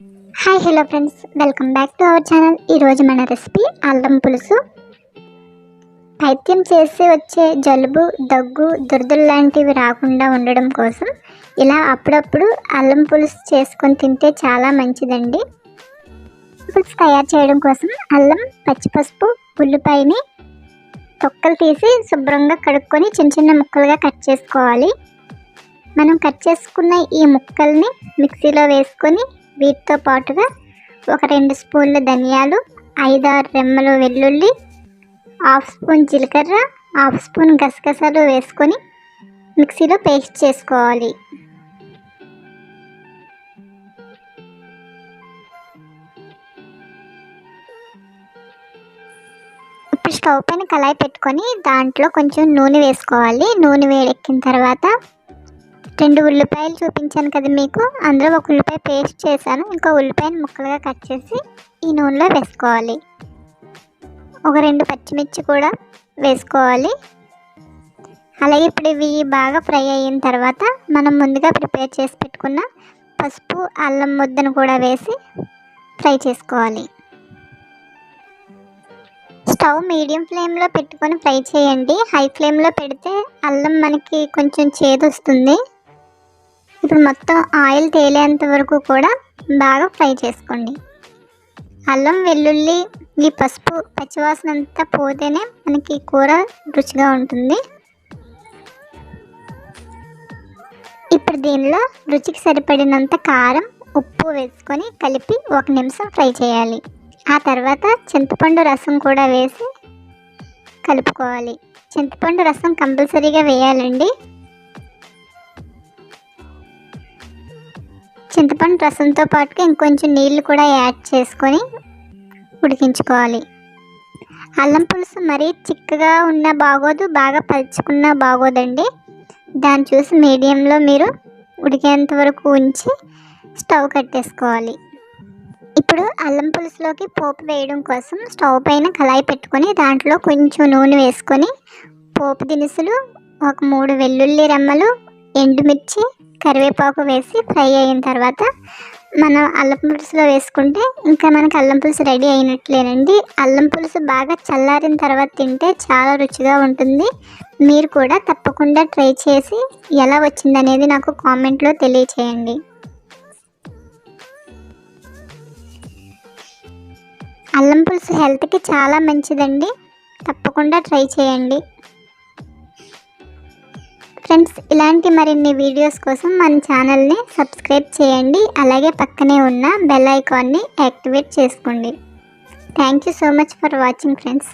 Hi hello friends welcome back to our channel ఈరోజు మన recipe అల్లం పులుసు. పైత్యం చేసి వచ్చే జలుబు దగ్గు దురదలు లాంటివి రాకుండా ఉండడం కోసం ఇలా అప్పుడప్పుడు అల్లం పులుసు చేసుకొని తింటే చాలా మంచిదండి. పులుసు తయారు చేయడం కోసం అల్లం పచ్చిపసుపు ఉల్లిపాయని తొక్కలు తీసి శుభ్రంగా కడుక్కొని చిన్న చిన్న ముక్కలుగా కట్ చేసుకోవాలి. మనం కట్ చేసుకున్న ఈ ముక్కల్ని మిక్సీలో వేసుకొని వీటితో పాటుగా ఒక రెండు స్పూన్ల ధనియాలు ఐదారు రెమ్మలు వెల్లుల్లి హాఫ్ స్పూన్ జీలకర్ర హాఫ్ స్పూన్ గసగసాలు వేసుకొని మిక్సీలో పేస్ట్ చేసుకోవాలి. ఇప్పుడు స్టవ్ పైన కళాయి పెట్టుకొని దాంట్లో కొంచెం నూనె వేసుకోవాలి. నూనె వేడెక్కిన తర్వాత రెండు ఉల్లిపాయలు చూపించాను కదా మీకు. అందులో ఒక ఉల్లిపాయ పేస్ట్ చేశాను. ఇంకో ఉల్లిపాయను ముక్కలుగా కట్ చేసి ఈ నూనెలో వేసుకోవాలి. ఒక రెండు పచ్చిమిర్చి కూడా వేసుకోవాలి. అలాగే ఇప్పుడు ఇవి బాగా ఫ్రై అయిన తర్వాత మనం ముందుగా ప్రిపేర్ చేసి పెట్టుకున్న పసుపు అల్లం ముద్దను కూడా వేసి ఫ్రై చేసుకోవాలి. స్టవ్ మీడియం ఫ్లేమ్లో పెట్టుకొని ఫ్రై చేయండి. హై ఫ్లేమ్లో పెడితే అల్లం మనకి కొంచెం చేదు వస్తుంది. ఇప్పుడు మొత్తం ఆయిల్ తేలేంత వరకు కూడా బాగా ఫ్రై చేసుకోండి. అల్లం వెల్లుల్లి ఈ పసుపు పచ్చివాసన అంతా పోతేనే మనకి కూర రుచిగా ఉంటుంది. ఇప్పుడు దీనిలో రుచికి సరిపడినంత కారం ఉప్పు వేసుకొని కలిపి ఒక నిమిషం ఫ్రై చేయాలి. ఆ తర్వాత చింతపండు రసం కూడా వేసి కలుపుకోవాలి. చింతపండు రసం కంపల్సరీగా వేయాలండి. చింతపండు రసంతో పాటుగా ఇంకొంచెం నీళ్ళు కూడా యాడ్ చేసుకొని ఉడికించుకోవాలి. అల్లం పులుసు మరీ చిక్కగా ఉన్న బాగోదు బాగా పలుచుకున్నా బాగోదండి. దాన్ని చూసి మీడియంలో మీరు ఉడికేంత వరకు ఉంచి స్టవ్ కట్టేసుకోవాలి. ఇప్పుడు అల్లం పులుసులోకి పోపు వేయడం కోసం స్టవ్ పైన కళాయి పెట్టుకొని దాంట్లో కొంచెం నూనె వేసుకొని పోపు దినుసులు ఒక మూడు వెల్లుల్లి రెమ్మలు ఎండుమిర్చి కరివేపాకు వేసి ఫ్రై అయిన తర్వాత మనం అల్లం పులుసులో వేసుకుంటే ఇంకా మనకి అల్లం పులుసు రెడీ అయినట్లేనండి. అల్లం పులుసు బాగా చల్లారిన తర్వాత తింటే చాలా రుచిగా ఉంటుంది. మీరు కూడా తప్పకుండా ట్రై చేసి ఎలా వచ్చిందనేది నాకు కామెంట్లో తెలియచేయండి. అల్లం పులుసు హెల్త్కి చాలా మంచిదండి. తప్పకుండా ట్రై చేయండి. ఫ్రెండ్స్ ఇలాంటి మరిన్ని వీడియోస్ కోసం మన ఛానల్ని సబ్స్క్రైబ్ చేయండి. అలాగే పక్కనే ఉన్న బెల్ ఐకాన్ని యాక్టివేట్ చేసుకోండి. Thank you so much for watching friends